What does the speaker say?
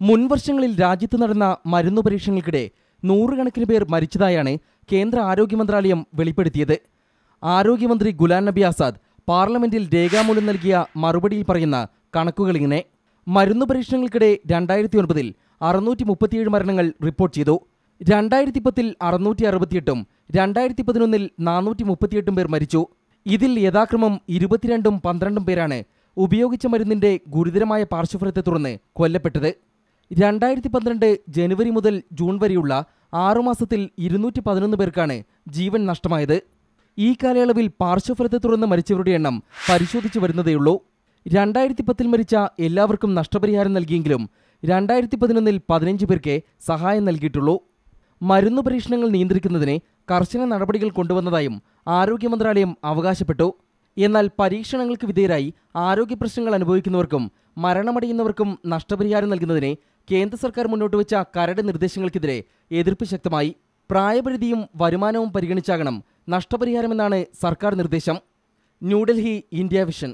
മുൻവർഷങ്ങളിൽ രാജ്യത്ത് നടന്ന മരുന്നു പരീക്ഷണങ്ങൾക്കിടെ നൂറുകണക്കിന് പേർ മരിച്ചതായാണ് കേന്ദ്ര ആരോഗ്യ മന്ത്രാലയം വെളിപ്പെടുത്തിയത്. ആരോഗ്യമന്ത്രി ഗുലാം നബി ആസാദ് പാർലമെന്റിൽ രേഖാമൂലം നൽകിയ മറുപടിയിൽ പറയുന്ന കണക്കുകളിങ്ങനെ മരുന്നു പരീക്ഷണങ്ങൾക്കിടെ രണ്ടായിരത്തി ഒൻപതിൽ അറുന്നൂറ്റി മുപ്പത്തിയേഴ് മരണങ്ങൾ റിപ്പോർട്ട് ചെയ്തു. രണ്ടായിരത്തി പത്തിൽ അറുന്നൂറ്റി അറുപത്തിയെട്ടും രണ്ടായിരത്തി പതിനൊന്നിൽ നാനൂറ്റി മുപ്പത്തിയെട്ടും പേർ മരിച്ചു. ഇതിൽ യഥാക്രമം ഇരുപത്തിരണ്ടും പന്ത്രണ്ടും പേരാണ് ഉപയോഗിച്ച മരുന്നിന്റെ ഗുരുതരമായ പാർശ്വഫലത്തെ തുടർന്ന് കൊല്ലപ്പെട്ടത്. രണ്ടായിരത്തി പന്ത്രണ്ട് ജനുവരി മുതൽ ജൂൺ വരെയുള്ള ആറുമാസത്തിൽ ഇരുന്നൂറ്റി പതിനൊന്ന് പേർക്കാണ് ജീവൻ നഷ്ടമായത്. ഈ കാലയളവിൽ പാർശ്വഫലത്തെ തുടർന്ന് മരിച്ചവരുടെ എണ്ണം പരിശോധിച്ചു വരുന്നതേയുള്ളൂ. രണ്ടായിരത്തി പത്തിൽ മരിച്ച എല്ലാവർക്കും നഷ്ടപരിഹാരം നൽകിയെങ്കിലും രണ്ടായിരത്തി പതിനൊന്നിൽ പതിനഞ്ച് പേർക്ക് സഹായം നൽകിയിട്ടുള്ളൂ. മരുന്നു പരീക്ഷണങ്ങൾ നിയന്ത്രിക്കുന്നതിന് കർശന നടപടികൾ കൊണ്ടുവന്നതായും ആരോഗ്യ മന്ത്രാലയം അവകാശപ്പെട്ടു. എന്നാൽ പരീക്ഷണങ്ങൾക്ക് വിധേയരായി ആരോഗ്യ പ്രശ്നങ്ങൾ അനുഭവിക്കുന്നവർക്കും മരണമടയുന്നവർക്കും നഷ്ടപരിഹാരം നൽകുന്നതിന് കേന്ദ്ര സർക്കാർ മുന്നോട്ട് വെച്ച കരട് നിർദ്ദേശങ്ങൾക്കെതിരെ എതിർപ്പ് ശക്തമായി. പ്രായപരിധിയും വരുമാനവും പരിഗണിച്ചാകണം നഷ്ടപരിഹാരമെന്നാണ് സർക്കാർ നിർദ്ദേശം. New Delhi India vision